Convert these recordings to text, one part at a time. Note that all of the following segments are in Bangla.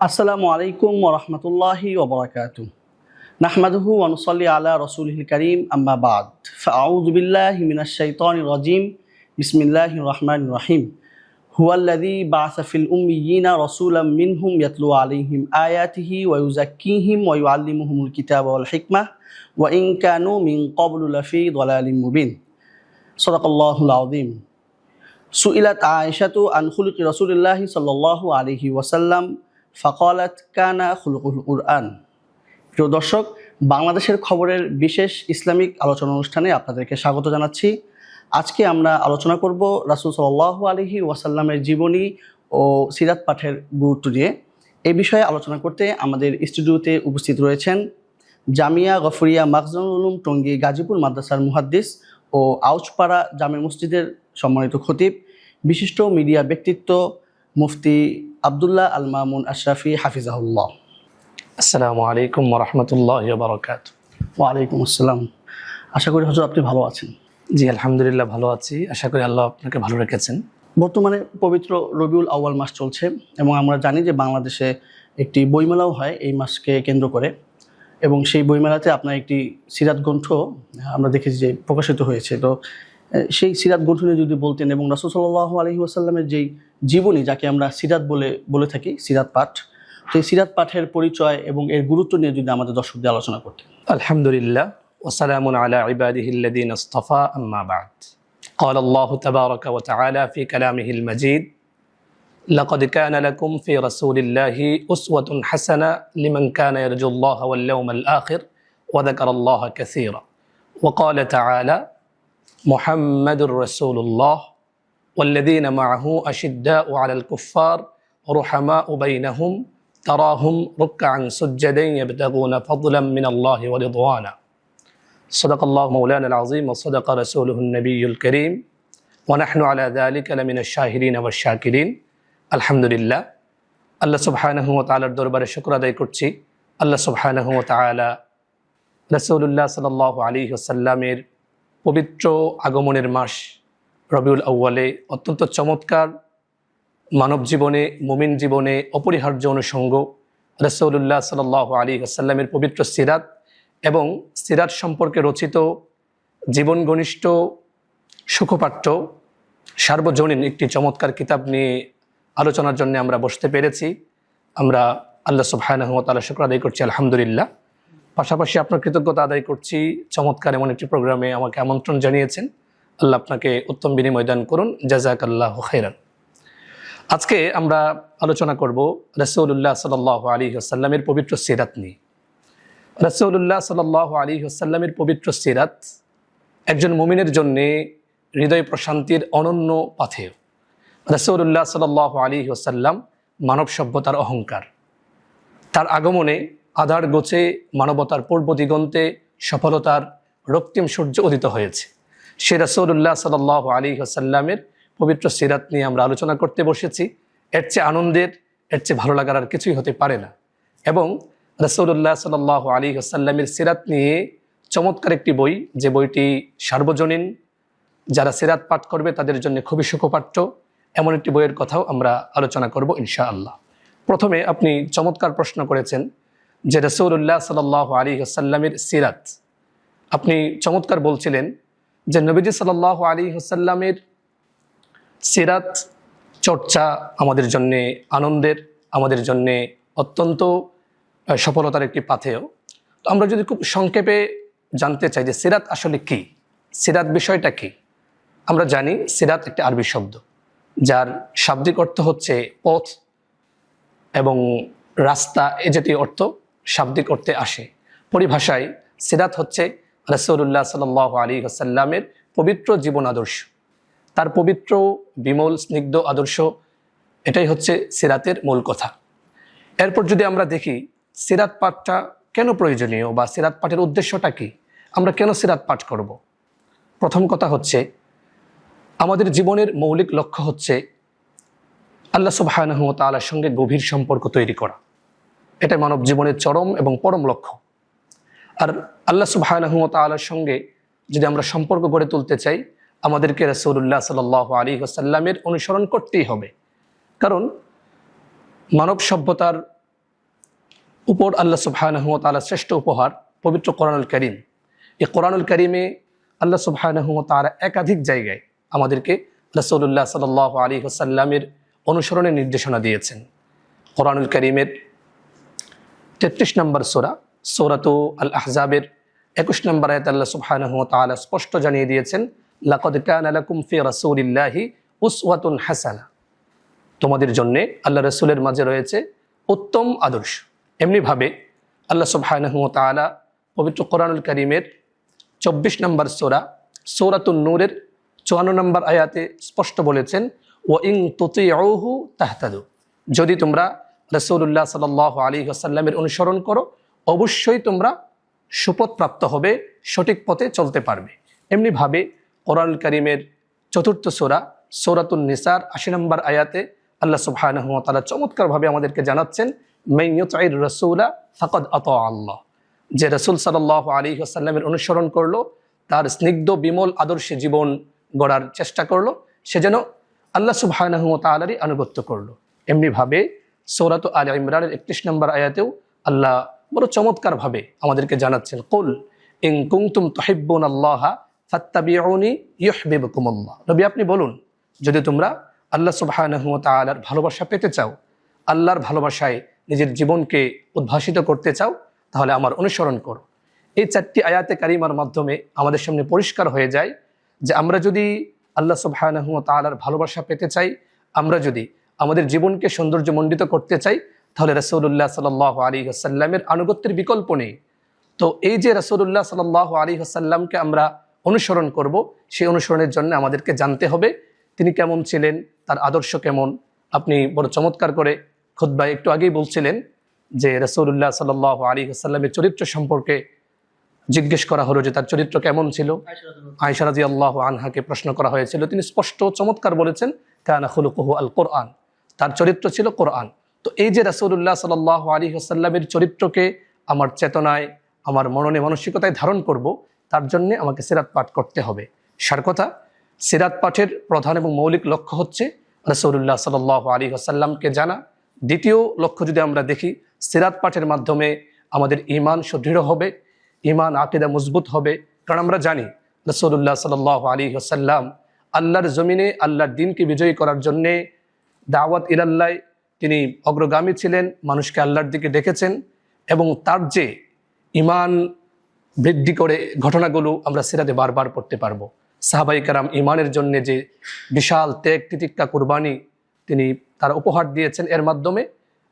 আসসালামু আলাইকুম ওরহমতুল্লাহি ওবরাকাতু নাহমাদুহু ওয়ানুসাল্লি আলা রসুলহিল করিম আম্মা বাদ ফাউযু বিল্লাহি মিনাশ শাইতানির রাজিম বিসমিল্লাহির রহমানির রহিম হুয়াল্লাযী বাআসা ফিল উম্মিয়িনা রাসূলাম মিনহুম ইয়াতলু আলাইহিম আয়াতিহি ওয়া ইউযাক্কিহিম ওয়া ইউআল্লিমুহুমুল কিতাবা ওয়াল হিকমাহ ওয়া ইন কানু মিন ক্বাবলু লাফি দালালিম মুবিন সাদাকাল্লাহুল আযীম সুইলাত আয়েশাতু আন খুলুকি রাসূলিল্লাহি সাল্লাল্লাহু আলাইহি ওয়াসাল্লাম ফাকালাত কানা খুলুকুল কুরআন। প্রিয় দর্শক, বাংলাদেশের খবরের বিশেষ ইসলামিক আলোচনা অনুষ্ঠানে আপনাদেরকে স্বাগত জানাচ্ছি। আজকে আমরা আলোচনা করব রাসূল সাল্লাল্লাহু আলাইহি ওয়াসাল্লামের জীবনী ও সিরাত পাঠের গুরুত্ব দিয়ে এই বিষয়ে আলোচনা করতে আমাদের স্টুডিওতে উপস্থিত রয়েছেন জামিয়া গফরিয়া মাকজানুল উলুম, টঙ্গী গাজীপুর মাদ্রাসার মুহাদ্দিস ও আউচপাড়া জামে মসজিদের সম্মানিত খতিব, বিশিষ্ট মিডিয়া ব্যক্তিত্ব মুফতি আবদুল্লাহ আল মামুন আশরাফি হাফিজাহুল্লাহ। আসসালামু আলাইকুম রহমতুল্লাহ বারকাত ওয়ালাইকুম আসসালাম। আশা করি হজর আপনি ভালো আছেন। জি আলহামদুলিল্লাহ ভালো আছি। আশা করি আল্লাহ আপনাকে ভালো রেখেছেন। বর্তমানে পবিত্র রবিউল আউয়াল মাস চলছে এবং আমরা জানি যে বাংলাদেশে একটি বইমেলাও হয় এই মাসকে কেন্দ্র করে এবং সেই বইমেলাতে আপনার একটি সিরাত গ্রন্থ আমরা দেখেছি যে প্রকাশিত হয়েছে। তো সেই সিরাত গ্রন্থ নিয়ে যদি বলতেন এবং রাসুল সাল্লাহ আলহি আসাল্লামের যেই জীবনী যাকে আমরা সিরাত বলে বলে থাকি সিরাত পাঠ তো এই সিরাত পাঠের পরিচয় এবং এর গুরুত্ব নিয়ে যদি আমাদের দর্শকদের আলোচনা করতেন আলহামদুলিল্লাহ وسلام على عباده الذين اصطفى أما بعد قال الله تبارك وتعالى في كلامه المجيد لقد كان لكم في رسول الله أسوة حسنة لمن كان يرجو الله واليوم الآخر وذكر الله كثيرا وقال تعالى محمد رسول الله والذين معه أشداء على الكفار رحماء بينهم تراهم ركعا سجدا يبتغون فضلا من الله ورضوانا صدق الله مولانا العظيم وصدق رسوله النبي الكريم ونحن على ذلك لمن الشاهدين والشاكرين الحمد لله আল্লাহ সুবহানাহ ওয়া তাআলার দরবারে শুকর আদায় করছি আল্লাহ সুবহানাহ ওয়া তাআলা রাসূলুল্লাহ সাল্লাল্লাহু আলাইহি ওয়াসাল্লামের পবিত্র আগমনের মাস রবিউল আউ্য়ালে অত্যন্ত চমৎকার মানব জীবনে, মুমিন জীবনে অপরিহার্য অনুষঙ্গ রসৌল্লাহ সাল আলী আসাল্লামের পবিত্র সিরাত এবং সিরাত সম্পর্কে রচিত জীবন ঘনিষ্ঠ সুখপাঠ্য, সার্বজনীন একটি চমৎকার কিতাব নিয়ে আলোচনার জন্য আমরা বসতে পেরেছি। আমরা আল্লাহ সুবাহানহমতালা শুক্র আদায় করছি, আলহামদুলিল্লাহ। পাশাপাশি আপনার কৃতজ্ঞতা আদায় করছি, চমৎকার এমন একটি প্রোগ্রামে আমাকে আমন্ত্রণ জানিয়েছেন। আল্লাহ আপনাকে উত্তম বিনিময় দান করুন। জাজাক আল্লাহ খেরান আজকে আমরা আলোচনা করব রসৌল্লাহ সাল আলী আসাল্লামের পবিত্র সিরাত নিয়ে। রসৌল্লাহ সাল আলী আসাল্লামের পবিত্র সিরাত একজন মুমিনের জন্যে হৃদয় প্রশান্তির অনন্য পাথেয় রসৌল্লাহ সাল আলী আসাল্লাম মানব সভ্যতার অহংকার। তার আগমনে আধার গোছে মানবতার পূর্ব দিগন্তে সফলতার রক্তিম সূর্য উদিত হয়েছে। সে রসৌল্লাহ সাল আলী আসাল্লামের পবিত্র সিরাত নিয়ে আমরা আলোচনা করতে বসেছি। এর চেয়ে আনন্দের, এর চেয়ে ভালো লাগার আর কিছুই হতে পারে না। এবং রসৌল্লাহ সাল আলী আসাল্লামের সিরাত নিয়ে চমৎকার একটি বই, যে বইটি সার্বজনীন, যারা সিরাত পাঠ করবে তাদের জন্য খুবই সুখপাঠ্য, এমন একটি বইয়ের কথাও আমরা আলোচনা করব ইনশা আল্লাহ প্রথমে আপনি চমৎকার প্রশ্ন করেছেন যে রসৌল্লাহ সাল আলী আসাল্লামের সিরাত। আপনি চমৎকার বলছিলেন যে নবীজি সাল আলী আসাল্লামের সিরাত চর্চা আমাদের জন্যে আনন্দের, আমাদের জন্যে অত্যন্ত সফলতার একটি পাথেয়। তো আমরা যদি খুব সংক্ষেপে জানতে চাই যে সিরাত আসলে কি? সিরাত বিষয়টা কি? আমরা জানি সিরাত একটি আরবি শব্দ, যার শাব্দিক অর্থ হচ্ছে পথ এবং রাস্তা, এ জাতীয় অর্থ শাব্দিক অর্থে আসে। পরিভাষায় সিরাত হচ্ছে রসৌল্লাহ সাল আলী আসাল্লামের পবিত্র জীবন আদর্শ। তার পবিত্র, বিমল, স্নিগ্ধ আদর্শ, এটাই হচ্ছে সিরাতের মূল কথা। এরপর যদি আমরা দেখি, সিরাত পাঠটা কেন প্রয়োজনীয় বা সিরাত পাঠের উদ্দেশ্যটা কি, আমরা কেন সিরাত পাঠ করব? প্রথম কথা হচ্ছে, আমাদের জীবনের মৌলিক লক্ষ্য হচ্ছে আল্লাহ সুবাহানহ তালার সঙ্গে গভীর সম্পর্ক তৈরি করা। এটা মানব জীবনের চরম এবং পরম লক্ষ্য। আর আল্লাহ সুবাহানহ তালার সঙ্গে যদি আমরা সম্পর্ক গড়ে তুলতে চাই, আমাদেরকে রসৌল্লাহ সাল আলী আসাল্লামের অনুসরণ করতেই হবে। কারণ মানব সভ্যতার উপর আল্লাহ সুবহানাহু ওয়া শ্রেষ্ঠ উপহার পবিত্র কোরআনুল করিম। এই কোরআনুল করিমে আল্লাহ সুবহানাহু ওয়া একাধিক জায়গায় আমাদেরকে রাসূলুল্লাহ সাল্লাল্লাহু আলী ওয়াসাল্লামের অনুসরণের নির্দেশনা দিয়েছেন। কোরআনুল করিমের তেত্রিশ নম্বর সোরা সোরাতু আল আহজাবের একুশ নম্বর আয়াত আল্লাহ তাআলা স্পষ্ট জানিয়ে দিয়েছেন হাসানা। তোমাদের জন্যে আল্লাহ রসুলের মাঝে রয়েছে উত্তম আদর্শ। এমনিভাবে আল্লাহ তাআলা পবিত্র কোরআনুল করিমের চব্বিশ নম্বর সোরা, সৌরাতুন নূরের চুয়ান্ন নম্বর আয়াতে স্পষ্ট বলেছেন ও ইং তুতিউহু তাহতাদু। যদি তোমরা রসৌল্লাহ সাল আলী আসাল্লামের অনুসরণ করো অবশ্যই তোমরা সুপথ প্রাপ্ত হবে, সঠিক পথে চলতে পারবে। এমনিভাবে কোরআন করিমের চতুর্থ সোরা সৌরাতুল নিসার, আশি নম্বর আয়াতে আল্লাহ সুবহানাহু ওয়া তাআলা চমৎকারভাবে আমাদেরকে জানাচ্ছেন মাইয়ুতাইর রসুলা ফাকদ আত আল্লাহ। যে রসুল সাল্লাহ আলী আসাল্লামের অনুসরণ করল, তার স্নিগ্ধ, বিমল, আদর্শে জীবন গড়ার চেষ্টা করল, সে যেন আল্লাহ সুবহানাহু ওয়া তাআলারই আনুগত্য করল। এমনিভাবে সৌরাত আল ইমরানের একত্রিশ নম্বর আয়াতেও আল্লাহ বড় চমৎকারভাবে আমাদেরকে জানাচ্ছেন, কুল ইং কুংতুম তহিব্বুন আল্লাহ নবী, আপনি বলুন, যদি তোমরা আল্লাহ সুবহানাহু ভালোবাসা পেতে চাও, আল্লাহর ভালোবাসায় নিজের জীবনকে উদ্ভাসিত করতে চাও, তাহলে আমার অনুসরণ করো। এই চারটি আয়াতে কারিমার মাধ্যমে আমাদের সামনে পরিষ্কার হয়ে যায় যে আমরা যদি আল্লাহ সুবহানাহু ভালোবাসা পেতে চাই, আমরা যদি আমাদের জীবনকে সৌন্দর্যমণ্ডিত করতে চাই তাহলে রসৌল্লাহ সাল আলী আসাল্লামের আনুগত্যের বিকল্প নেই। তো এই যে রসৌল্লাহ সাল আলী আসাল্লামকে আমরা অনুসরণ করব, সেই অনুসরণের জন্য আমাদেরকে জানতে হবে, তিনি কেমন ছিলেন, তার আদর্শ কেমন। আপনি বড় চমৎকার করে খুদ্ায় একটু আগেই বলছিলেন যে রসৌল্লাহ সাল আলী আসাল্লামের চরিত্র সম্পর্কে জিজ্ঞেস করা হলো যে তার চরিত্র কেমন ছিল। আয়সারাজি আল্লাহ আনহাকে প্রশ্ন করা হয়েছিল। তিনি স্পষ্ট চমৎকার বলেছেন, কানা খুলুকুহু আল কোরআন তার চরিত্র ছিল কোরআন। তো এই যে রাসৌল্লাহ সাল আলী আসাল্লামের চরিত্রকে আমার চেতনায়, আমার মননে মানসিকতায় ধারণ করব, তার জন্যে আমাকে সিরাত পাঠ করতে হবে। সার কথা, সিরাত পাঠের প্রধান এবং মৌলিক লক্ষ্য হচ্ছে রসৌল্লাহ সাল আলী আসাল্লামকে জানা। দ্বিতীয় লক্ষ্য যদি আমরা দেখি, সিরাত পাঠের মাধ্যমে আমাদের ইমান সুদৃঢ় হবে ইমান আকিদা মজবুত হবে। কারণ আমরা জানি রসৌল্লাহ সাল আলী আসাল্লাম আল্লাহর জমিনে, আল্লাহর দিনকে বিজয়ী করার জন্যে দাওয়াত ইলাল্লাহ তিনি অগ্রগামী ছিলেন, মানুষকে আল্লাহর দিকে ডেকেছেন এবং তার যে ইমান বৃদ্ধি করে ঘটনাগুলো আমরা সিরাতে বারবার পড়তে পারব। সাহাবাই কারাম ইমানের জন্য যে বিশাল ত্যাগ তিতিক্ষা কুরবানি তিনি তার উপহার দিয়েছেন, এর মাধ্যমে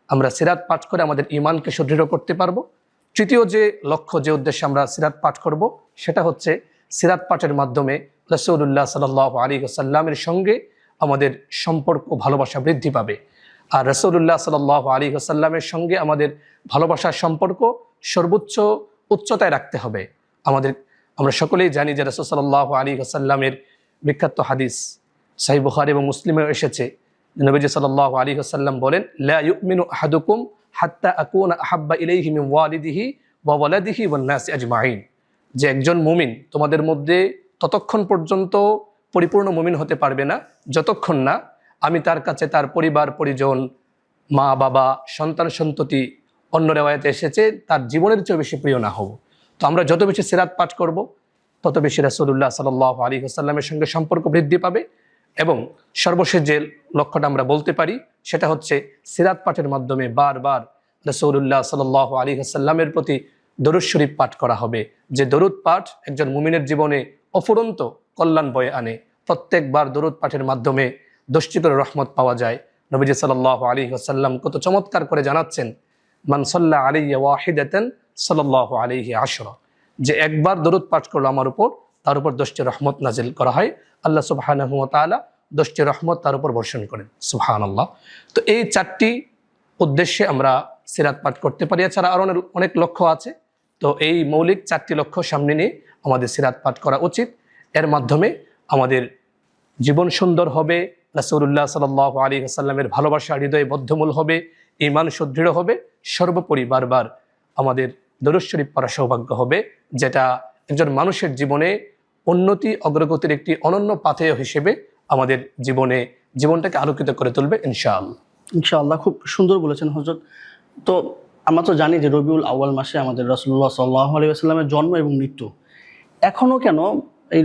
আমরা সিরাত পাঠ করে আমাদের ইমানকে সুদৃঢ় করতে পারব। তৃতীয় যে লক্ষ্য, যে উদ্দেশ্যে আমরা সিরাত পাঠ করব, সেটা হচ্ছে সিরাত পাঠের মাধ্যমে রসৌল্লাহ সাল আলী সাল্লামের সঙ্গে আমাদের সম্পর্ক, ভালোবাসা বৃদ্ধি পাবে। আর রসৌল্লাহ সাল আলী আসাল্লামের সঙ্গে আমাদের ভালোবাসার সম্পর্ক সর্বোচ্চ উচ্চতায় রাখতে হবে। আমাদের, আমরা সকলেই জানি যে রসুল সাল্লাহ আলী আসাল্লামের বিখ্যাত হাদিস সাহি বুখারি এবং মুসলিমে এসেছে। নবীজি সাল্লাহ আলী আসাল্লাম বলেন লাউমিনু আহাদুকুম হাত্তা আকুন আহাব্বা ইলাইহি মিন ওয়ালিদিহি ওয়া ওয়ালাদিহি ওয়ান আজমাইন। যে একজন মুমিন তোমাদের মধ্যে ততক্ষণ পর্যন্ত পরিপূর্ণ মুমিন হতে পারবে না, যতক্ষণ না আমি তার কাছে তার পরিবার, পরিজন, মা, বাবা, সন্তান, সন্ততি অন্য রেওয়ায়তে এসেছে, তার জীবনের চেয়ে বেশি প্রিয় না হব। তো আমরা যত বেশি সিরাত পাঠ করব, তত বেশি রাসুল্লাহ সাল আলী আসাল্লামের সঙ্গে সম্পর্ক বৃদ্ধি পাবে এবং সর্বশেষ যে লক্ষ্যটা আমরা বলতে পারি, সেটা হচ্ছে সিরাত পাঠের মাধ্যমে বারবার রসৌল্লাহ সাল আলী আসাল্লামের প্রতি দরুদ শরীফ পাঠ করা হবে। যে দরুদ পাঠ একজন মুমিনের জীবনে অফুরন্ত কল্যাণ বয়ে আনে। প্রত্যেকবার দরুদ পাঠের মাধ্যমে দোষ্টি রহমত পাওয়া যায়। নবীজি সাল্লাহ আলী আসাল্লাম কত চমৎকার করে জানাচ্ছেন মানসল্লাহ আলী ওয়াহিদাতেন সাল্লাহ আলিহি আশর। যে একবার দরুদ পাঠ করল আমার উপর, তার উপর দোষ্টি রহমত নাজিল করা হয়। আল্লাহ সুবাহান তালা দোষ্টি রহমত তার উপর বর্ষণ করেন। সুবাহান আল্লাহ তো এই চারটি উদ্দেশ্যে আমরা সিরাত পাঠ করতে পারি। এছাড়া আরও অনেক লক্ষ্য আছে। তো এই মৌলিক চারটি লক্ষ্য সামনে নিয়ে আমাদের সিরাত পাঠ করা উচিত। এর মাধ্যমে আমাদের জীবন সুন্দর হবে রাসৌল্লাহ সাল আলী আসাল্লামের ভালোবাসা হৃদয়ে বদ্ধমূল হবে ইমান সুদৃঢ় হবে, সর্বোপরি বারবার আমাদের দরুদ পড়া সৌভাগ্য হবে, যেটা একজন মানুষের জীবনে উন্নতি অগ্রগতির একটি অনন্য পাথেয় হিসেবে আমাদের জীবনে, জীবনটাকে আলোকিত করে তুলবে ইনশাআল্লাহ। ইনশাআল্লাহ, খুব সুন্দর বলেছেন হজরত তো আমরা তো জানি যে রবিউল আউয়াল মাসে আমাদের রসুল্লাহ সাল্লাহ আলী আসসালামের জন্ম এবং মৃত্যু। এখনও কেন এই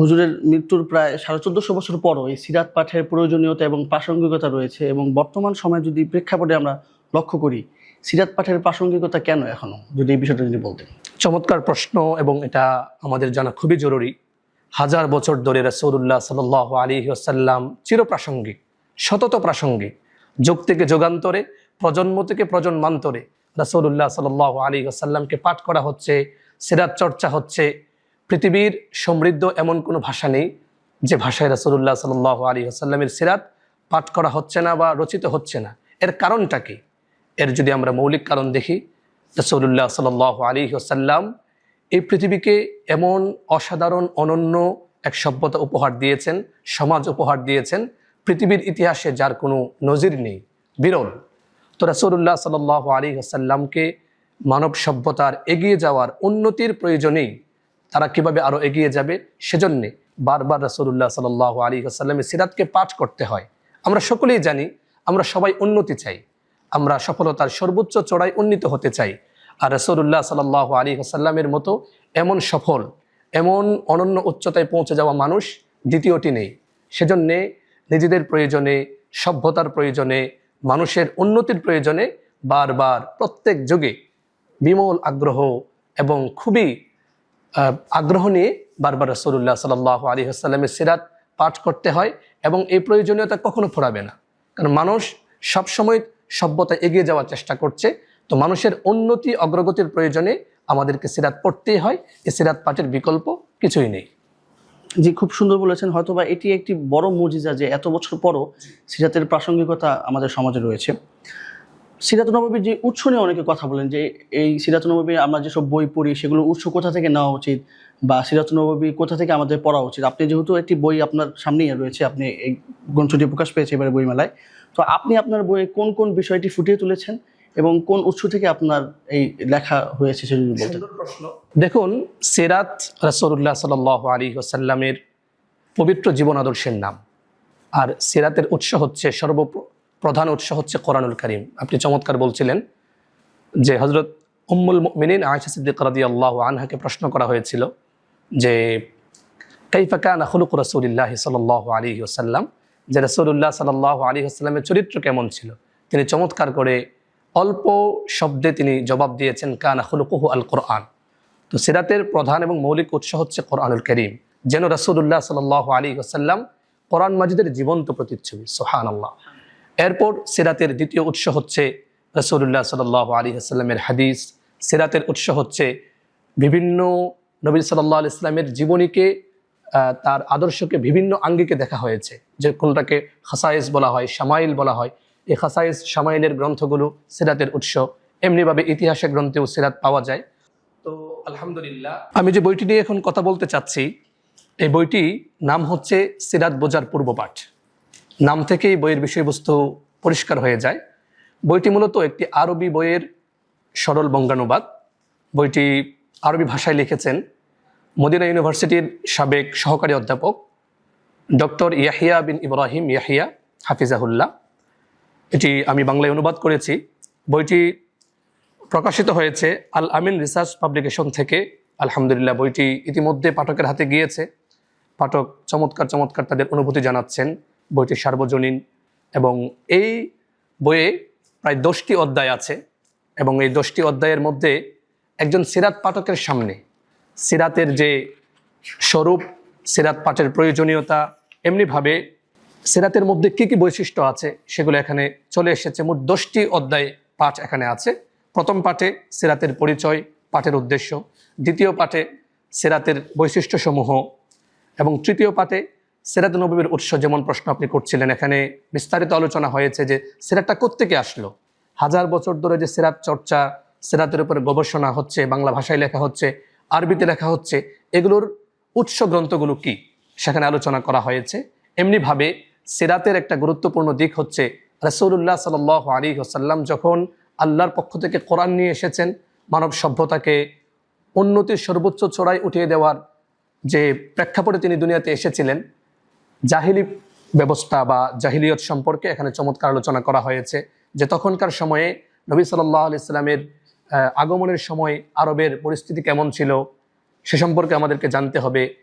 হুজুরের মৃত্যুর প্রায় সাড়ে চোদ্দশো বছর পরও এই সিরাত পাঠের প্রয়োজনীয়তা এবং প্রাসঙ্গিকতা রয়েছে এবং বর্তমান সময়ে যদি প্রেক্ষাপটে আমরা লক্ষ্য করি, সিরাত পাঠের প্রাসঙ্গিকতা কেন এখনও? যদি এই বিষয়টা যদি বলতেন। চমৎকার প্রশ্ন এবং এটা আমাদের জানা খুবই জরুরি। হাজার বছর ধরে রসৌল্লাহ সাল আলী আসাল্লাম চিরপ্রাসঙ্গিক, সতত প্রাসঙ্গিক, যুগ থেকে যুগান্তরে, প্রজন্ম থেকে প্রজন্মান্তরে রসৌল্লাহ সাল আলী আসাল্লামকে পাঠ করা হচ্ছে, সিরাত চর্চা হচ্ছে পৃথিবীর সমৃদ্ধ এমন কোনো ভাষা নেই যে ভাষায় রসুল্লাহ সাল আলী আসাল্লামের সিরাত পাঠ করা হচ্ছে না বা রচিত হচ্ছে না। এর কারণটা কি? এর যদি আমরা মৌলিক কারণ দেখি রসৌল্লাহ সাল আলী আসাল্লাম এই পৃথিবীকে এমন অসাধারণ, অনন্য এক সভ্যতা উপহার দিয়েছেন, সমাজ উপহার দিয়েছেন, পৃথিবীর ইতিহাসে যার কোনো নজির নেই, বিরল। তো রসৌল্লাহ সাল আলী আসাল্লামকে মানব সভ্যতার এগিয়ে যাওয়ার উন্নতির প্রয়োজনেই তারা কীভাবে আরও এগিয়ে যাবে? সেজন্যে বারবার রসুল্লাহ সাল আলী আসাল্লামের সিরাতকে পাঠ করতে হয়। আমরা সকলেই জানি, আমরা সবাই উন্নতি চাই। আমরা সফলতার সর্বোচ্চ চড়াই উন্নীত হতে চাই। আর রসুল্লাহ সাল আলী আসাল্লামের মতো এমন সফল, এমন অনন্য উচ্চতায় পৌঁছে যাওয়া মানুষ দ্বিতীয়টি নেই। সেজন্যে নিজেদের প্রয়োজনে, সভ্যতার প্রয়োজনে, মানুষের উন্নতির প্রয়োজনে বারবার প্রত্যেক যুগে বিমল আগ্রহ এবং খুবই আগ্রহ নিয়ে বারবার রসুল্লাহ সাল আলী আসসালামের সিরাত পাঠ করতে হয় এবং এই প্রয়োজনীয়তা কখনো ফোরাবে না। কারণ মানুষ সবসময় সভ্যতা এগিয়ে যাওয়ার চেষ্টা করছে, তো মানুষের উন্নতি, অগ্রগতির প্রয়োজনে আমাদেরকে সিরাত পড়তেই হয়। এই সিরাত পাঠের বিকল্প কিছুই নেই। জি, খুব সুন্দর বলেছেন। হয়তোবা এটি একটি বড় মজিজা যে এত বছর পরও সিরাতের প্রাসঙ্গিকতা আমাদের সমাজে রয়েছে। সিরাত নবীর যে উৎস নিয়ে অনেকে কথা বলেন যে এই সিরাত নবী আমরা যেসব বই পড়ি সেগুলো উৎস কোথা থেকে নেওয়া উচিত? বা সিরাত নবী কোথা থেকে আমাদের পড়া উচিত? আপনি যেহেতু একটি বই আপনার সামনেই রয়েছে আপনি এই গ্রন্থটি প্রকাশ পেয়েছে এবারে বইমেলায় তো আপনি আপনার বইয়ে কোন কোন বিষয়টি ফুটিয়ে তুলেছেন এবং কোন উৎস থেকে আপনার এই লেখা হয়েছে সেটা যদি বলতেন? দেখুন সিরাত রসুল্লাহ সাল আলী আসাল্লামের পবিত্র জীবন আদর্শের নাম। আর সিরাতের উৎস হচ্ছে সর্ব প্রধান উৎস হচ্ছে কোরআনুল করিম। আপনি চমৎকার বলছিলেন যে হজরত উম্মুল মিনিন আয়সা সিদ্দিক রাদি আল্লাহ আনহাকে প্রশ্ন করা হয়েছিল যে কাইফাকা নাখলুক রসুলিল্লাহ সাল আলী আসাল্লাম যে রসুল্লাহ সাল আলী আসাল্লামের চরিত্র কেমন ছিল? তিনি চমৎকার করে অল্প শব্দে তিনি জবাব দিয়েছেন, কানা হলুকুহু আল কোরআন তো সিরাতের প্রধান এবং মৌলিক উৎস হচ্ছে কোরআনুল করিম। যেন রসুল্লাহ সাল আলী আসাল্লাম কোরআন মাজিদের জীবন্ত প্রতিচ্ছবি। সোহান আল্লাহ এরপর সিরাতের দ্বিতীয় উৎস হচ্ছে রসুল্লাহ সাল আলী আসাল্লামের হাদিস। সিরাতের উৎস হচ্ছে বিভিন্ন নবী সাল্লাহ ইসলামের জীবনীকে তার আদর্শকে বিভিন্ন আঙ্গিকে দেখা হয়েছে, যে কোনটাকে খাসাইস বলা হয় সামাইল বলা হয়। এই খাসাইস সামাইলের গ্রন্থগুলো সিরাতের উৎস। এমনিভাবে ইতিহাসের গ্রন্থেও সিরাত পাওয়া যায়। তো আলহামদুলিল্লাহ, আমি যে বইটি নিয়ে এখন কথা বলতে চাচ্ছি, এই বইটি নাম হচ্ছে সিরাত বোজার পূর্বপাঠ। নাম থেকেই বইয়ের বিষয়বস্তু পরিষ্কার হয়ে যায়। বইটি মূলত একটি আরবি বইয়ের সরল বঙ্গানুবাদ। বইটি আরবি ভাষায় লিখেছেন মদিনা ইউনিভার্সিটির সাবেক সহকারী অধ্যাপক ডক্টর ইয়াহিয়া বিন ইব্রাহিম ইয়াহিয়া হাফিজাহুল্লাহ। এটি আমি বাংলায় অনুবাদ করেছি। বইটি প্রকাশিত হয়েছে আল আমিন রিসার্চ পাবলিকেশন থেকে। আলহামদুলিল্লাহ, বইটি ইতিমধ্যে পাঠকের হাতে গিয়েছে। পাঠক চমৎকার চমৎকার তাদের অনুভূতি জানাচ্ছেন। বইটি সার্বজনীন এবং এই বইয়ে প্রায় দশটি অধ্যায় আছে এবং এই দশটি অধ্যায়ের মধ্যে একজন সিরাত পাঠকের সামনে, সিরাতের যে স্বরূপ, সিরাত পাঠের প্রয়োজনীয়তা, এমনিভাবে সিরাতের মধ্যে কি কি বৈশিষ্ট্য আছে সেগুলো এখানে চলে এসেছে। মোট দশটি অধ্যায় পাঠ এখানে আছে। প্রথম পাঠে সিরাতের পরিচয়, পাঠের উদ্দেশ্য। দ্বিতীয় পাঠে সিরাতের বৈশিষ্ট্যসমূহ এবং তৃতীয় পাঠে সিরাত নবীর উৎস যেমন প্রশ্ন আপনি করছিলেন, এখানে বিস্তারিত আলোচনা হয়েছে যে সেরাতটা কোত্থেকে আসলো? হাজার বছর ধরে যে সেরাত চর্চা, সিরাতের উপরে গবেষণা হচ্ছে, বাংলা ভাষায় লেখা হচ্ছে, আরবিতে লেখা হচ্ছে, এগুলোর উৎস গ্রন্থগুলো কি? সেখানে আলোচনা করা হয়েছে। এমনিভাবে সেরাতের একটা গুরুত্বপূর্ণ দিক হচ্ছে রসৌল্লাহ সাল আলী হোসাল্লাম যখন আল্লাহর পক্ষ থেকে কোরআন নিয়ে এসেছেন, মানব সভ্যতাকে উন্নতির সর্বোচ্চ চড়াই উঠিয়ে দেওয়ার যে প্রেক্ষাপটে তিনি দুনিয়াতে এসেছিলেন জাহিলি ব্যবস্থা বা জাহিলিয়ত সম্পর্কে এখানে চমৎকার আলোচনা করা হয়েছে যে তখনকার সময়ে নবী সাল্লাহ ইসলামের আগমনের সময় আরবের পরিস্থিতি কেমন ছিল সে সম্পর্কে আমাদেরকে জানতে হবে।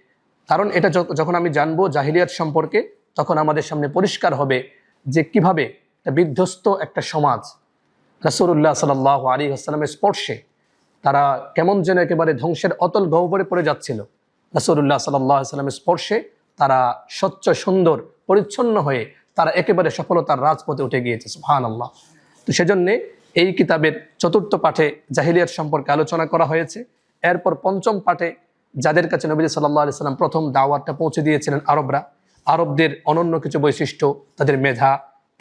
কারণ এটা যখ- যখন আমি জানব জাহিলিয়াত সম্পর্কে, তখন আমাদের সামনে পরিষ্কার হবে যে কীভাবে বিধ্বস্ত একটা সমাজ রাসূলুল্লাহ সাল্লাহ আলী আসসালামের স্পর্শে তারা কেমন যেন একেবারে ধ্বংসের অতল গহ্বরে পড়ে যাচ্ছিল। রাসূলুল্লাহ সাল্লাহ সাল্লামের স্পর্শে তারা স্বচ্ছ, সুন্দর, পরিচ্ছন্ন হয়ে তারা একেবারে সফলতার রাজপথে উঠে গিয়েছে সুহান আল্লাহ তো সেজন্যে এই কিতাবের চতুর্থ পাঠে জাহিলিয়াত সম্পর্কে আলোচনা করা হয়েছে। এরপর পঞ্চম পাঠে যাদের কাছে নবী সাল্লাহ আলি সাল্লাম প্রথম দাওয়াতটা পৌঁছে দিয়েছিলেন আরবরা, আরবদের অনন্য কিছু বৈশিষ্ট্য, তাদের মেধা,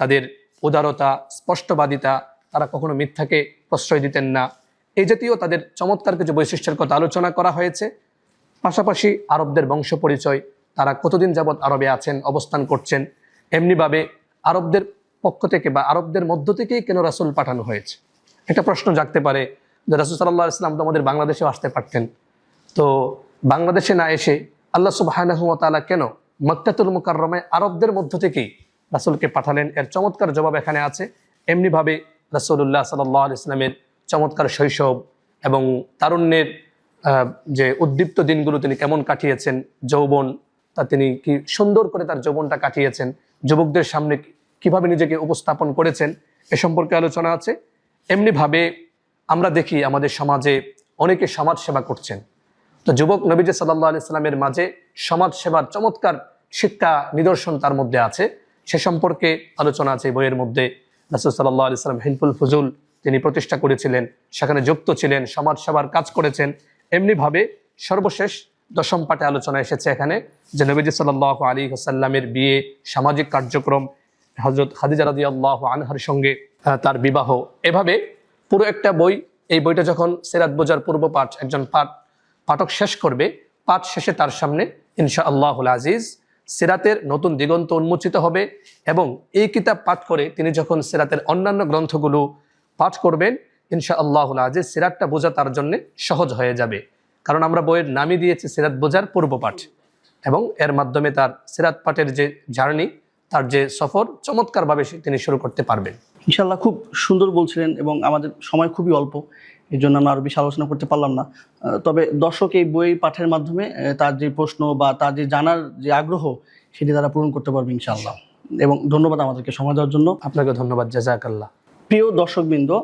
তাদের উদারতা, স্পষ্টবাদিতা, তারা কখনো মিথ্যাকে প্রশ্রয় দিতেন না। এই জাতীয় তাদের চমৎকার কিছু বৈশিষ্ট্যের কথা আলোচনা করা হয়েছে। পাশাপাশি আরবদের বংশ পরিচয় তারা কতদিন যাবৎ আরবে আছেন, অবস্থান করছেন, এমনিভাবে আরবদের পক্ষ থেকে বা আরবদের মধ্য থেকেই কেন রাসূল পাঠানো হয়েছে? একটা প্রশ্ন জাগতে পারে যে রাসুল সাল্লাহ ইসলাম তো আমাদের বাংলাদেশেও আসতে পারতেন। তো বাংলাদেশে না এসে আল্লাহ সুবাহানহমতালা কেন মক্কাতুল মুকাররমায় আরবদের মধ্য থেকেই রাসুলকে পাঠালেন? এর চমৎকার জবাব এখানে আছে। এমনিভাবে রাসূলুল্লাহ সাল্লাহ ইসলামের চমৎকার শৈশব এবং তারুণ্যের যে উদ্দীপ্ত দিনগুলো তিনি কেমন কাটিয়েছেন, যৌবন তা তিনি কি সুন্দর করে তার যৌবনটা কাটিয়েছেন? যুবকদের সামনে কীভাবে নিজেকে উপস্থাপন করেছেন? এ সম্পর্কে আলোচনা আছে। এমনিভাবে আমরা দেখি আমাদের সমাজে অনেকে সমাজ সেবা করছেন। তো যুবক নবীজ সাল্লাহ আলি সাল্লামের মাঝে সমাজ সেবার চমৎকার শিক্ষা নিদর্শন তার মধ্যে আছে। সে সম্পর্কে আলোচনা আছে বইয়ের মধ্যে। রাসুল সাল্লাহ আলি সাল্লাম হিলফুল ফজুল তিনি প্রতিষ্ঠা করেছিলেন। সেখানে যুক্ত ছিলেন সমাজ সেবার কাজ করেছেন। এমনিভাবে সর্বশেষ দশম পাঠে আলোচনা এসেছে এখানে যে নবীজ সাল্লাহ আলী হাসাল্লামের বিয়ে সামাজিক কার্যক্রম হজরত খাদিজা রাদি আল্লাহ আনহার সঙ্গে তার বিবাহ। এভাবে পুরো একটা বই, এই বইটা যখন সেরাত বোঝার পূর্ব পাঠ, একজন পাঠ, পাঠক শেষ করবে, পাঠ শেষে তার সামনে ইনশা আল্লাহুল আজিজ সেরাতের নতুন দিগন্ত উন্মোচিত হবে এবং এই কিতাব পাঠ করে তিনি যখন সেরাতের অন্যান্য গ্রন্থগুলো পাঠ করবেন ইনশা আল্লাহুল আজিজ সিরাতটা বোঝা তার জন্য সহজ হয়ে যাবে। কারণ আমরা বইয়ের নামই দিয়েছি সিরাত বোঝার পূর্ব পাঠ এবং এর মাধ্যমে তার সিরাত পাঠের যে জার্নি তার যে সফর চমৎকারভাবে সে- তিনি শুরু করতে পারবেন। ইনশাল্লাহ খুব সুন্দর বলছিলেন এবং আমাদের সময় খুবই অল্প এই জন্য আমরা আরও বেশি আলোচনা করতে পারলাম না। তবে দর্শক এই বই পাঠের মাধ্যমে তার যে প্রশ্ন বা তার যে জানার যে আগ্রহ সেটি তারা পূরণ করতে পারবে ইনশাআল্লাহ। এবং ধন্যবাদ আমাদেরকে সময় দেওয়ার জন্য। আপনাকে ধন্যবাদ জাজাকাল্লাহ। প্রিয় দর্শকবৃন্দ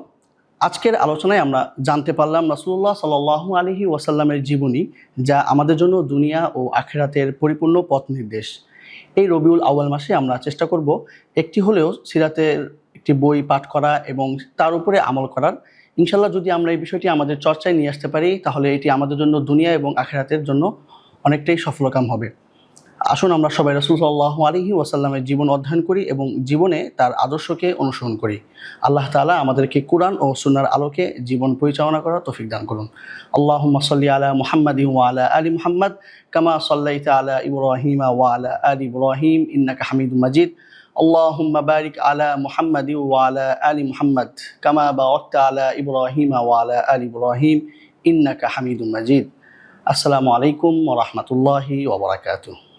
আজকের আলোচনায় আমরা জানতে পারলাম রাসূলুল্লাহ সাল্লাহ আলহি ওয়াসাল্লামের জীবনী, যা আমাদের জন্য দুনিয়া ও আখেরাতের পরিপূর্ণ পথ নির্দেশ। এই রবিউল আউয়াল মাসে আমরা চেষ্টা করব একটি হলেও সিরাতের একটি বই পাঠ করা এবং তার উপরে আমল করার। ইনশাল্লাহ যদি আমরা এই বিষয়টি আমাদের চর্চায় নিয়ে আসতে পারি, তাহলে এটি আমাদের জন্য দুনিয়া এবং আখেরাতের জন্য অনেকটাই সফলকাম হবে। আসুন আমরা সবাই রসুল সাল্লাহ আলহি ওয়াসাল্লামের জীবন অধ্যয়ন করি এবং জীবনে তার আদর্শকে অনুসরণ করি আল্লাহ তাআলা আমাদেরকে কোরআন ও সুনার আলোকে জীবন পরিচালনা করার তৌফিক দান করুন আল্লাহ সাল্লি আলা মুহাম্মদ আলা আলী মুহাম্মদ কামা সাল্লাইতা আলা ইব্রাহিম ওয়ালা আলী ইব্রাহিম ইন্নাকা হামিদুম মাজিদ اللهم بارك على محمد وعلى آل محمد كما باركت على إبراهيم وعلى آل إبراهيم إنك حميد مجيد السلام عليكم ورحمة الله وبركاته